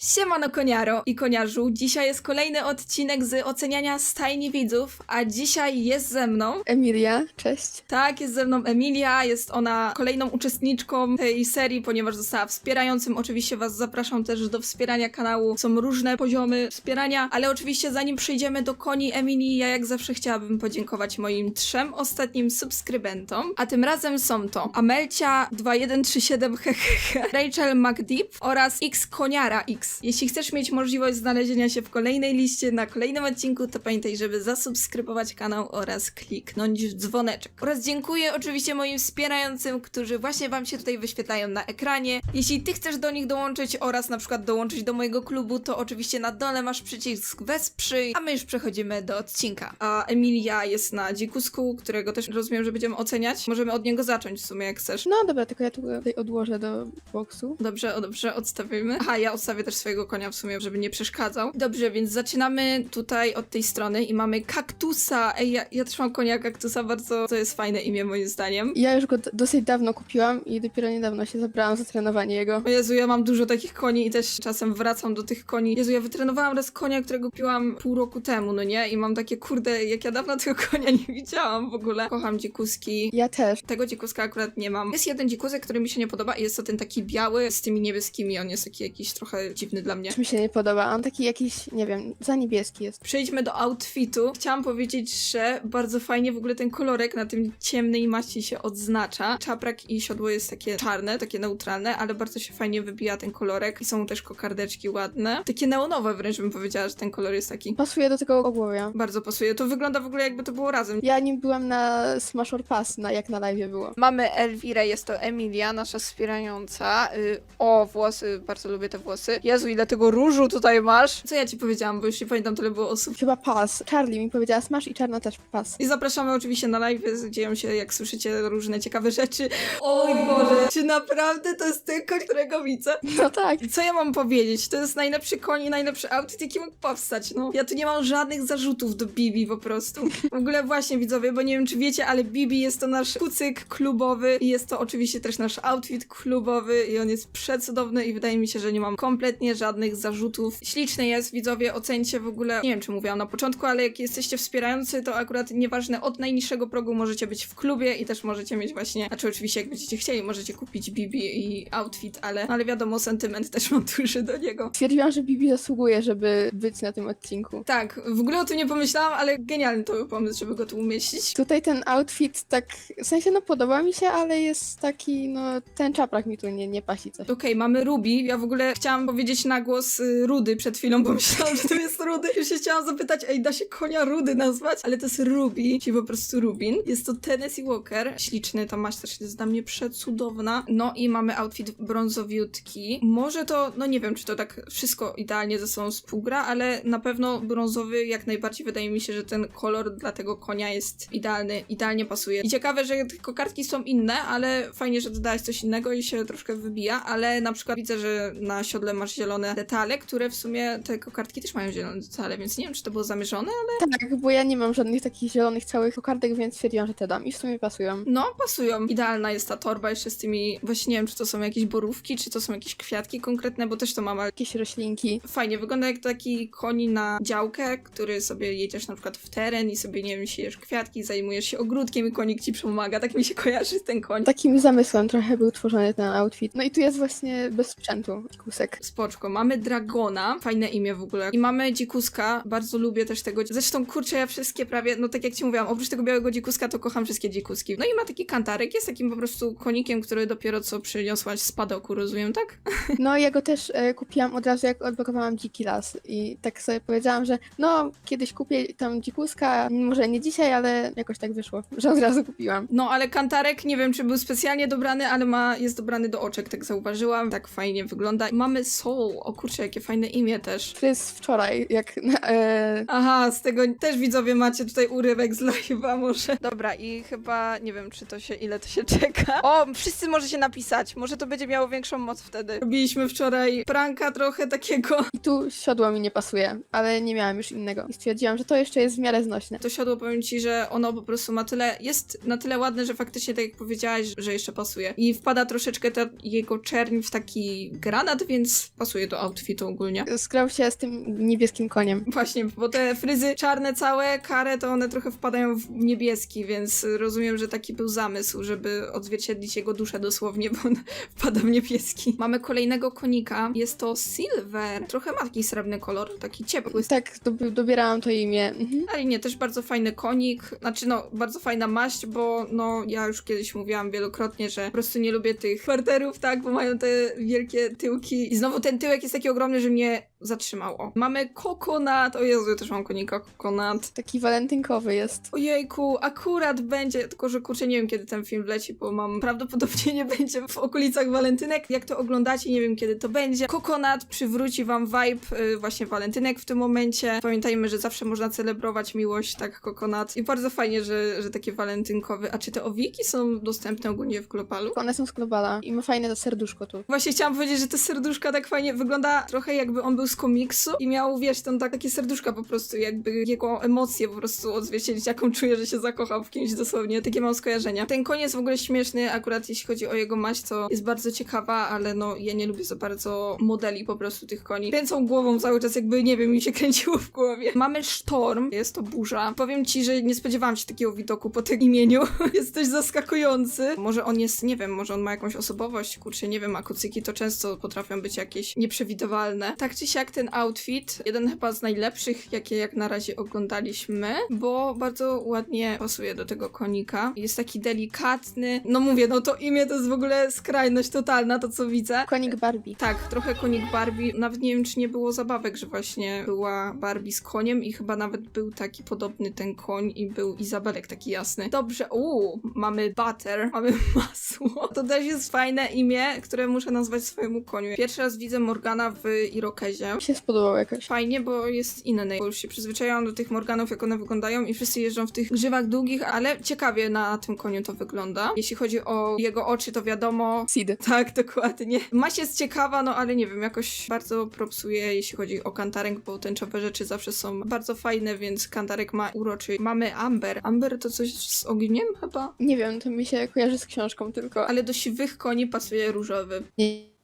Siemano koniaro i koniarzu, dzisiaj jest kolejny odcinek z oceniania stajni widzów, a dzisiaj jest ze mną, Emilia, cześć. tak, jest ze mną Emilia, jest ona kolejną uczestniczką tej serii, ponieważ została wspierającym, oczywiście was zapraszam też do wspierania kanału, są różne poziomy wspierania, ale oczywiście zanim przejdziemy do koni Emilii, ja jak zawsze chciałabym podziękować moim trzem ostatnim subskrybentom, a tym razem są to Amelcia 2137 hehehe, Rachel McDeep oraz X Koniara X. Jeśli chcesz mieć możliwość znalezienia się w kolejnej liście na kolejnym odcinku, to pamiętaj, żeby zasubskrybować kanał oraz kliknąć w dzwoneczek. Oraz dziękuję oczywiście moim wspierającym, którzy właśnie wam się tutaj wyświetlają na ekranie. Jeśli ty chcesz do nich dołączyć oraz na przykład dołączyć do mojego klubu, to oczywiście na dole masz przycisk wesprzyj, a my już przechodzimy do odcinka. A Emilia jest na dzikusku, którego też rozumiem, że będziemy oceniać. Możemy od niego zacząć w sumie, jak chcesz. No dobra, tylko ja tu tutaj odłożę do boksu. Dobrze, o, dobrze, odstawimy. Aha, ja odstawię też swojego konia w sumie, żeby nie przeszkadzał. Dobrze, więc zaczynamy tutaj od tej strony i mamy kaktusa. Ej, ja, ja też mam konia kaktusa, bardzo to jest fajne imię moim zdaniem. Ja już go dosyć dawno kupiłam i dopiero niedawno się zabrałam za trenowanie jego. O Jezu, ja mam dużo takich koni i też czasem wracam do tych koni. Jezu, ja wytrenowałam raz konia, którego kupiłam pół roku temu, no nie? I mam takie, kurde, jak ja dawno tego konia nie widziałam w ogóle. Kocham dzikuski. Ja też. Tego dzikuska akurat nie mam. Jest jeden dzikusek, który mi się nie podoba i jest to ten taki biały z tymi niebieskimi. On jest taki jakiś trochę dziwny dla mnie. Też mi się nie podoba. On taki jakiś, nie wiem, za niebieski jest. Przejdźmy do outfitu. Chciałam powiedzieć, że bardzo fajnie w ogóle ten kolorek na tym ciemnej maści się odznacza. Czaprak i siodło jest takie czarne, takie neutralne, ale bardzo się fajnie wybija ten kolorek. I są też kokardeczki ładne. Takie neonowe wręcz bym powiedziała, że ten kolor jest taki. Pasuje do tego ogłowia. Bardzo pasuje. To wygląda w ogóle jakby to było razem. Ja nim byłam na Smash or Pass, na, jak na live było. Mamy Elwirę, jest to Emilia, nasza wspierająca. Y, o, włosy, bardzo lubię te włosy. Jezu, ile tego różu tutaj masz. Co ja ci powiedziałam, bo już nie pamiętam, tyle było osób. Chyba pas. Charlie mi powiedziała Smash i Czarna też pas. I zapraszamy oczywiście na live, dzieją się, jak słyszycie, różne ciekawe rzeczy. Oj Boże, czy naprawdę to jest ten koń, którego widzę? No tak. Co ja mam powiedzieć? To jest najlepszy koń i najlepszy outfit, jaki mógł powstać, no. Ja tu nie mam żadnych zarzutów do Bibi po prostu. W ogóle właśnie, widzowie, bo nie wiem, czy wiecie, ale Bibi jest to nasz kucyk klubowy i jest to oczywiście też nasz outfit klubowy i on jest przecudowny i wydaje mi się, że nie mam kompletnie żadnych zarzutów. Śliczny jest, widzowie, ocencie w ogóle, nie wiem, czy mówiłam na początku, ale jak jesteście wspierający, to akurat nieważne, od najniższego progu możecie być w klubie i też możecie mieć właśnie, znaczy oczywiście jak będziecie chcieli, możecie kupić Bibi i outfit, ale, ale wiadomo, sentyment też mam duży do niego. Stwierdziłam, że Bibi zasługuje, żeby być na tym odcinku. Tak, w ogóle o tym nie pomyślałam, ale genialny to był pomysł, żeby go tu umieścić. Tutaj ten outfit tak, w sensie no podoba mi się, ale jest taki, no ten czaprak mi tu nie, nie pasi coś. Okej, mamy Ruby. Ja w ogóle chciałam powiedzieć na głos y, Rudy przed chwilą, bo myślałam, że to jest Rudy. Już się chciałam zapytać, ej, da się konia Rudy nazwać? Ale to jest Ruby, czyli po prostu Rubin. Jest to Tennessee Walker. Śliczny, ta maść jest dla mnie przecudowna. No i mamy outfit brązowiutki. Może to, no nie wiem, czy to tak wszystko idealnie ze sobą współgra, ale na pewno brązowy jak najbardziej wydaje mi się, że ten kolor dla tego konia jest idealny, idealnie pasuje. I ciekawe, że te kokardki są inne, ale fajnie, że dodałaś coś innego i się troszkę wybija, ale na przykład widzę, że na siodle masz zielone detale, które w sumie te kokardki też mają zielone detale, więc nie wiem, czy to było zamierzone, ale Tak, bo ja nie mam żadnych takich zielonych całych kokardek, więc stwierdziłam, że te dam i w sumie pasują. no, pasują. Idealna jest ta torba jeszcze z tymi, właśnie nie wiem, czy to są jakieś borówki, czy to są jakieś kwiatki konkretne, bo też to mam, ale Jakieś roślinki. fajnie, wygląda jak taki koni na działkę, który sobie jedziesz na przykład w teren i sobie, nie wiem, siejesz kwiatki, zajmujesz się ogródkiem i konik ci pomaga, tak mi się kojarzy ten koń. Takim zamysłem trochę był tworzony ten outfit. No i tu jest właśnie bez sprzętu kusek. Spoczko. Mamy Dragona, fajne imię w ogóle. I mamy Dzikuska, bardzo lubię też tego. Zresztą, kurczę, ja wszystkie prawie, no tak jak ci mówiłam, oprócz tego białego Dzikuska, to kocham wszystkie Dzikuski. No i ma taki kantarek, jest takim po prostu konikiem, który dopiero co przyniosłaś z padoku, rozumiem, tak? No ja go też e, kupiłam od razu jak odblokowałam dziki las i tak sobie powiedziałam, że no kiedyś kupię tam dzikuska, może nie dzisiaj, ale jakoś tak wyszło, że od razu kupiłam. No, ale kantarek, nie wiem, czy był specjalnie dobrany, ale ma, jest dobrany do oczek, tak zauważyłam. Tak fajnie wygląda. Mamy O kurczę, jakie fajne imię też. To jest wczoraj, jak e, Aha, z tego też widzowie macie tutaj urywek z live'a może. Dobra, i chyba nie wiem, czy to się, ile to się czeka. O, wszyscy możecie napisać, może to będzie miało większą moc wtedy. Robiliśmy wczoraj pranka trochę takiego. i tu siodło mi nie pasuje, ale nie miałam już innego i stwierdziłam, że to jeszcze jest w miarę znośne. To siodło, powiem ci, że ono po prostu ma tyle, jest na tyle ładne, że faktycznie tak jak powiedziałaś, że jeszcze pasuje. I wpada troszeczkę ta jego czerń w taki granat, więc pasuje pasuje do outfitu ogólnie. Skrał się z tym niebieskim koniem. Właśnie, bo te fryzy czarne całe, kare, to one trochę wpadają w niebieski, więc rozumiem, że taki był zamysł, żeby odzwierciedlić jego duszę dosłownie, bo on wpada w niebieski. Mamy kolejnego konika, jest to Silver. Trochę ma taki srebrny kolor, taki ciepły. Tak, dob- dobierałam to imię. Mhm. Ale nie, też bardzo fajny konik, znaczy no, bardzo fajna maść, bo no, ja już kiedyś mówiłam wielokrotnie, że po prostu nie lubię tych kwarterów, tak, bo mają te wielkie tyłki i znowu ten tyłek jest taki ogromny, że mnie zatrzymał. O. Mamy kokonat, o Jezu, ja też mam konika kokonat. Taki walentynkowy jest. Ojejku, akurat będzie, tylko że kurczę, nie wiem kiedy ten film wleci, bo mam prawdopodobnie nie będzie w okolicach walentynek. Jak to oglądacie, nie wiem kiedy to będzie. Kokonat przywróci wam vibe y, właśnie walentynek w tym momencie. Pamiętajmy, że zawsze można celebrować miłość, tak, kokonat. I bardzo fajnie, że, że takie walentynkowe. A czy te owiki są dostępne ogólnie w globalu? One są z globala i ma fajne to serduszko tu. Właśnie chciałam powiedzieć, że te serduszka tak fajnie wygląda trochę jakby on był z komiksu i miał, wiesz, ten tak, takie serduszka po prostu, jakby jego emocje po prostu odzwierciedlić, jaką czuje, że się zakochał w kimś dosłownie. Takie mam skojarzenia. Ten jest w ogóle śmieszny, akurat jeśli chodzi o jego maść, to jest bardzo ciekawa, ale no ja nie lubię za bardzo modeli po prostu tych koni. Kręcą głową cały czas, jakby, nie wiem, mi się kręciło w głowie. Mamy sztorm, jest to burza. Powiem ci, że nie spodziewałam się takiego widoku po tym imieniu. jest dość zaskakujący. Może on jest, nie wiem, może on ma jakąś osobowość, kurczę, nie wiem, a kucyki to często potrafią być jakieś nieprzewidywalne. Tak czy siak ten outfit, jeden chyba z najlepszych, jakie jak na razie oglądaliśmy, bo bardzo ładnie pasuje do tego konika. Jest taki delikatny. No mówię, no to imię to jest w ogóle skrajność totalna, to co widzę. Konik Barbie. Tak, trochę konik Barbie. Nawet nie wiem, czy nie było zabawek, że właśnie była Barbie z koniem i chyba nawet był taki podobny ten koń i był Izabelek taki jasny. Dobrze, uuu, mamy butter, mamy masło. To też jest fajne imię, które muszę nazwać swojemu koniu. Pierwszy raz widzę Morgana w Irokezie. Mi się spodobało jakoś. Fajnie, bo jest inny, bo już się przyzwyczaiłam do tych Morganów, jak one wyglądają i wszyscy jeżdżą w tych grzywach długich, ale ciekawie na tym koniu to wygląda. Jeśli chodzi o jego oczy, to wiadomo, Sid. tak, dokładnie. Maść jest ciekawa, no ale nie wiem, jakoś bardzo propsuje, jeśli chodzi o kantarek, bo tęczowe rzeczy zawsze są bardzo fajne, więc kantarek ma uroczy. Mamy Amber. Amber to coś z ogniem chyba? Nie wiem, to mi się kojarzy z książką tylko. Ale do siwych koni pasuje różowy. Nie.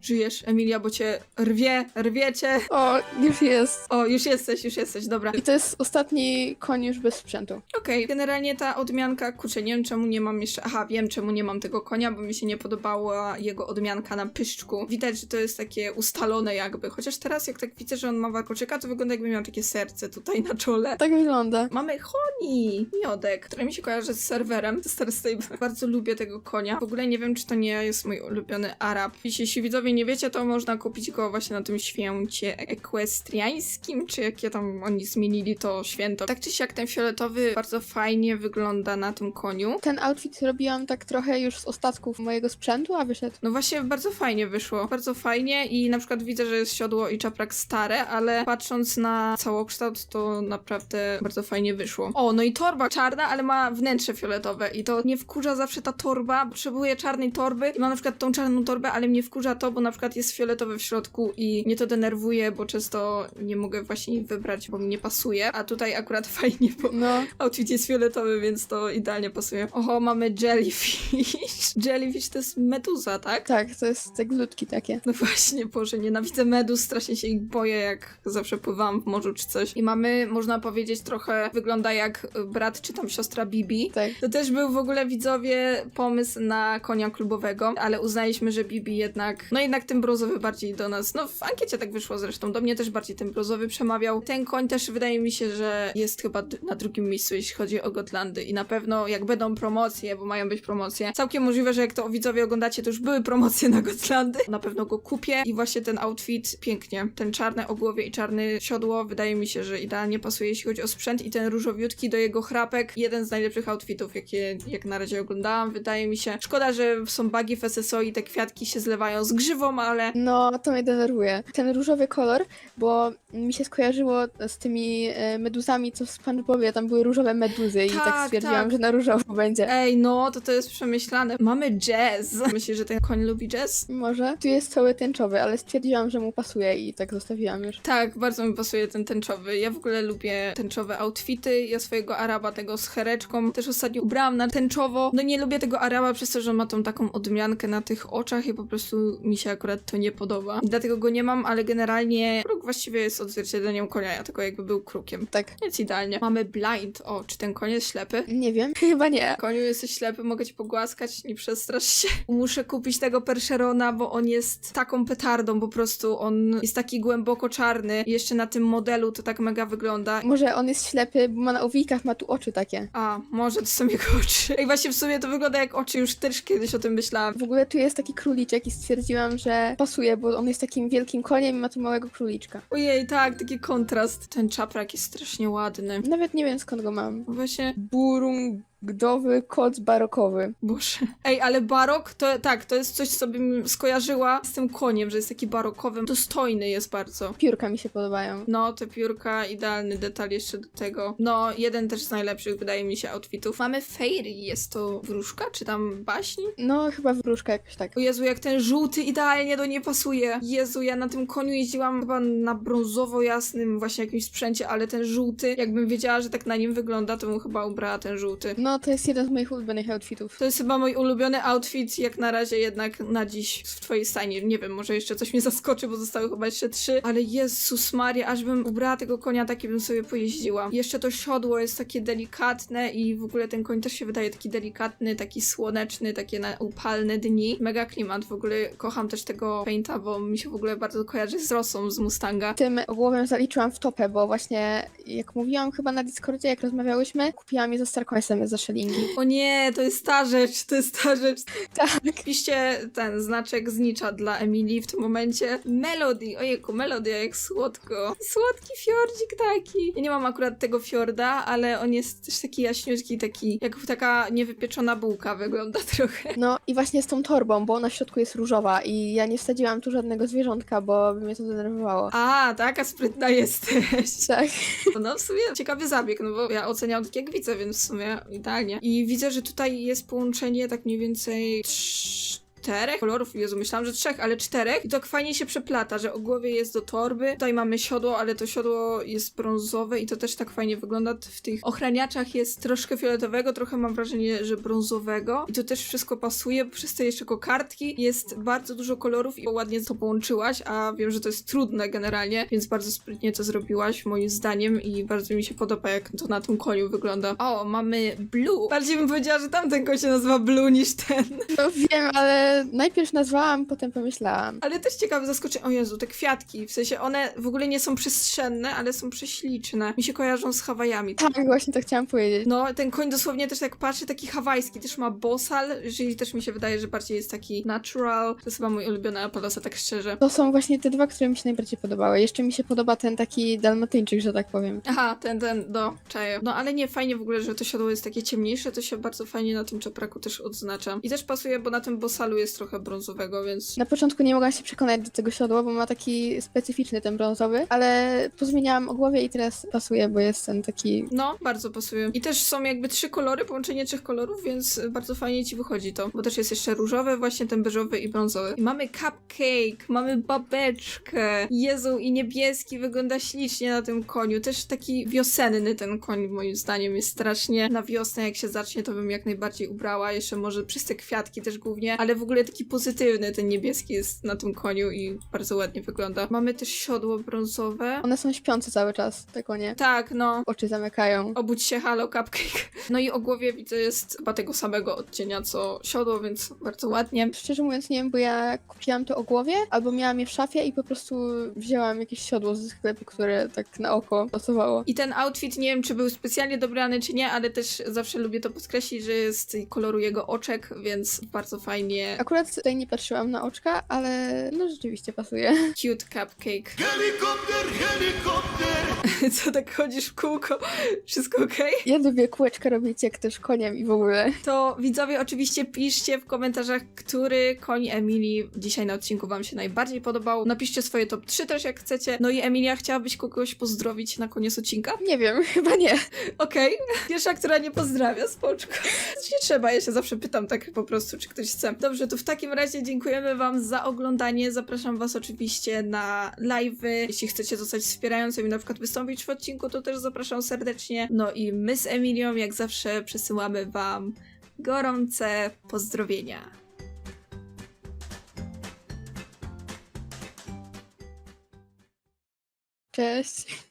Żyjesz, Emilia, bo cię rwie, rwiecie. O, już jest. O, już jesteś, już jesteś, dobra. I to jest ostatni koń już bez sprzętu. Okej, generalnie ta odmianka, kurczę, nie wiem czemu nie mam jeszcze, aha, wiem czemu nie mam tego konia, bo mi się nie podobała jego odmianka na pyszczku. Widać, że to jest takie ustalone jakby, chociaż teraz jak tak widzę, że on ma warkoczyka, to wygląda jakby miał takie serce tutaj na czole. Tak wygląda. Mamy Honi, miodek, który mi się kojarzy z serwerem, z Star Stable. Bardzo lubię tego konia. W ogóle nie wiem, czy to nie jest mój ulubiony Arab. Jeśli widzowie nie wiecie, to można kupić go właśnie na tym święcie ekwestriańskim, czy jakie tam oni zmienili to święto. Tak czy siak ten fioletowy bardzo fajnie wygląda na tym koniu. Ten outfit robiłam tak trochę już z ostatków mojego sprzętu, a wyszedł. No właśnie bardzo fajnie wyszło. Bardzo fajnie i na przykład widzę, że jest siodło i czaprak stare, ale patrząc na całokształt, to naprawdę bardzo fajnie wyszło. O, no i torba czarna, ale ma wnętrze fioletowe i to nie wkurza zawsze ta torba. Potrzebuję czarnej torby i mam na przykład tą czarną torbę, ale mnie wkurza to, bo na przykład jest fioletowe w środku i mnie to denerwuje, bo często nie mogę właśnie wybrać, bo mi nie pasuje, a tutaj akurat fajnie, bo No, Outfit jest fioletowy, więc to idealnie pasuje. Oho, mamy jellyfish. jellyfish to jest meduza, tak? tak, to jest te glutki takie. No właśnie, Boże, nienawidzę meduz, strasznie się ich boję, jak zawsze pływałam w morzu czy coś. I mamy, można powiedzieć, trochę wygląda jak brat czy tam siostra Bibi. Tak. To też był w ogóle widzowie pomysł na konia klubowego, ale uznaliśmy, że Bibi jednak, no jednak ten brązowy bardziej do nas, no w ankiecie tak wyszło zresztą, do mnie też bardziej ten brązowy przemawiał. Ten koń też wydaje mi się, że jest chyba na drugim miejscu, jeśli chodzi o Gotlandy i na pewno jak będą promocje, bo mają być promocje, całkiem możliwe, że jak to widzowie oglądacie, to już były promocje na Gotlandy, na pewno go kupię i właśnie ten outfit pięknie, ten czarne ogłowie i czarny siodło, wydaje mi się, że idealnie pasuje, jeśli chodzi o sprzęt i ten różowiutki do jego chrapek, jeden z najlepszych outfitów, jakie jak na razie oglądałam, wydaje mi się. Szkoda, że są bugi w SSO i te kwiatki się zlewają z grzywą, ale No, to mnie denerwuje. Ten różowy kolor, bo mi się skojarzyło z tymi e, meduzami, co w SpongeBobie, tam były różowe meduzy i Tak, tak stwierdziłam, tak. że na różowo będzie. ej, no, to to jest przemyślane. Mamy jazz. Myślisz, że ten koń lubi jazz? Może. Tu jest cały tęczowy, ale stwierdziłam, że mu pasuje i tak zostawiłam już. Tak, bardzo mi pasuje ten tęczowy. Ja w ogóle lubię tęczowe outfity. Ja swojego Araba tego z hereczką też ostatnio ubrałam na tęczowo. No nie lubię tego Araba przez to, że ma tą taką odmiankę na tych oczach i po prostu mi się akurat to nie podoba. I dlatego go nie mam, ale generalnie kruk właściwie jest odzwierciedleniem konia, tylko jakby był krukiem. Tak. Więc idealnie. Mamy blind. O, czy ten koń jest ślepy? Nie wiem, chyba nie. Koniu, jesteś ślepy, mogę cię pogłaskać, nie przestrasz się. Muszę kupić tego Percherona, bo on jest taką petardą, po prostu on jest taki głęboko czarny. I jeszcze na tym modelu to tak mega wygląda. Może on jest ślepy, bo ma na owijkach, ma tu oczy takie. A, może to są jego oczy. Ej, właśnie w sumie to wygląda jak oczy, już też kiedyś o tym myślałam. W ogóle tu jest taki króliczek i stwierdziłam, że pasuje, bo on jest takim wielkim koniem i ma tu małego króliczka. Ojej, tak, taki kontrast. Ten czaprak jest strasznie ładny. Nawet nie wiem skąd go mam. Właśnie, Burungdowy koc barokowy. Boże. Ej, ale barok to tak, to jest coś, co bym skojarzyła z tym koniem, że jest taki barokowy. Dostojny jest bardzo. Piórka mi się podobają. No, te piórka, idealny detal jeszcze do tego. No, jeden też z najlepszych, wydaje mi się, outfitów. Mamy Fairy, jest to wróżka, czy tam baśni? No, chyba wróżka jakoś tak. O Jezu, jak ten żółty idealnie do niej pasuje. Jezu, ja na tym koniu jeździłam chyba na brązowo-jasnym właśnie jakimś sprzęcie, ale ten żółty, jakbym wiedziała, że tak na nim wygląda, to bym chyba ubrała ten żółty. No, to jest jeden z moich ulubionych outfitów. To jest chyba mój ulubiony outfit, jak na razie jednak na dziś w twojej stajni. Nie wiem, może jeszcze coś mnie zaskoczy, bo zostały chyba jeszcze trzy, ale Jezus Maria, aż bym ubrała tego konia, taki bym sobie pojeździła. Jeszcze to siodło jest takie delikatne i w ogóle ten koń też się wydaje taki delikatny, taki słoneczny, takie na upalne dni. Mega klimat, w ogóle kocham też tego painta, bo mi się w ogóle bardzo kojarzy z Rosą z Mustanga. Tym głowem zaliczyłam w topę, bo właśnie, jak mówiłam chyba na Discordzie, jak rozmawiałyśmy, kupiłam je za Starcoinsem za szelingi. O nie, to jest ta rzecz, to jest ta rzecz. Tak. Piszcie ten znaczek znicza dla Emilii w tym momencie. Melody, ojejku, Melody, jak słodko. Słodki fiordzik taki. Ja nie mam akurat tego fiorda, ale on jest też taki jaśniutki, taki jak taka niewypieczona bułka wygląda trochę. No i właśnie z tą torbą, bo ona w środku jest różowa i ja nie wsadziłam tu żadnego zwierzątka, bo by mnie to denerwowało. A, taka sprytna jesteś. Tak. No w sumie ciekawy zabieg, no bo ja oceniam tak jak widzę, więc w sumie I widzę, że tutaj jest połączenie tak mniej więcej czterech kolorów. Jezu, myślałam, że trzech, ale czterech. I tak fajnie się przeplata, że o głowie jest do torby. Tutaj mamy siodło, ale to siodło jest brązowe i to też tak fajnie wygląda. W tych ochraniaczach jest troszkę fioletowego, trochę mam wrażenie, że brązowego. I to też wszystko pasuje. Przez te jeszcze kokardki jest bardzo dużo kolorów i ładnie to połączyłaś, a wiem, że to jest trudne generalnie, więc bardzo sprytnie to zrobiłaś moim zdaniem i bardzo mi się podoba, jak to na tym koniu wygląda. O, mamy blue. Bardziej bym powiedziała, że tamten koń się nazywa blue niż ten. No wiem, ale najpierw nazwałam, potem pomyślałam. Ale też ciekawe zaskoczenie. O Jezu, te kwiatki. W sensie one w ogóle nie są przestrzenne, ale są prześliczne. Mi się kojarzą z Hawajami. Tak, właśnie to chciałam powiedzieć. No, ten koń dosłownie też tak patrzy, taki hawajski, też ma bosal, czyli też mi się wydaje, że bardziej jest taki natural. To jest chyba mój ulubiony Apalosa, tak szczerze. To są właśnie te dwa, które mi się najbardziej podobały. Jeszcze mi się podoba ten taki dalmatyńczyk, że tak powiem. Aha, ten, ten, do, czaję. No ale nie, fajnie w ogóle, że to siodło jest takie ciemniejsze, to się bardzo fajnie na tym czepraku też odznacza. I też pasuje, bo na tym bosalu jest trochę brązowego, więc... Na początku nie mogłam się przekonać do tego siodła, bo ma taki specyficzny ten brązowy, ale pozmieniałam o głowie i teraz pasuje, bo jest ten taki... No, bardzo pasuje. I też są jakby trzy kolory, połączenie trzech kolorów, więc bardzo fajnie ci wychodzi to. Bo też jest jeszcze różowy, właśnie ten beżowy i brązowy. I mamy cupcake, mamy babeczkę. Jezu, i niebieski wygląda ślicznie na tym koniu. Też taki wiosenny ten koń, moim zdaniem, jest strasznie. Na wiosnę, jak się zacznie, to bym jak najbardziej ubrała. Jeszcze może przez te kwiatki też głównie, ale w ogóle taki pozytywny ten niebieski jest na tym koniu i bardzo ładnie wygląda. Mamy też siodło brązowe. One są śpiące cały czas, te konie. Tak, no. Oczy zamykają. Obudź się, halo, cupcake. No i o głowie widzę jest chyba tego samego odcienia co siodło, więc bardzo ładnie. Szczerze mówiąc nie wiem, bo ja kupiłam to o głowie, albo miałam je w szafie i po prostu wzięłam jakieś siodło ze sklepu, które tak na oko pasowało. I ten outfit, nie wiem czy był specjalnie dobrany czy nie, ale też zawsze lubię to podkreślić, że jest koloru jego oczek, więc bardzo fajnie. Akurat tutaj nie patrzyłam na oczka, ale no rzeczywiście pasuje. Cute cupcake. Helikopter, helikopter! Co tak chodzisz w kółko? Wszystko okej? Ja lubię kółeczka robić jak też koniem i w ogóle. To widzowie oczywiście piszcie w komentarzach, który koń Emilii dzisiaj na odcinku wam się najbardziej podobał. Napiszcie swoje top 3 też jak chcecie. No i Emilia, chciałabyś kogoś pozdrowić na koniec odcinka? Nie wiem, chyba nie. Okej. Pierwsza, która nie pozdrawia, spoczko. Nie trzeba, ja się zawsze pytam tak po prostu, czy ktoś chce. Dobrze, to w takim razie dziękujemy Wam za oglądanie. Zapraszam Was oczywiście na live'y. Jeśli chcecie zostać wspierającym i na przykład wystąpić w odcinku, to też zapraszam serdecznie. No i my z Emilią, jak zawsze, przesyłamy Wam gorące pozdrowienia. Cześć.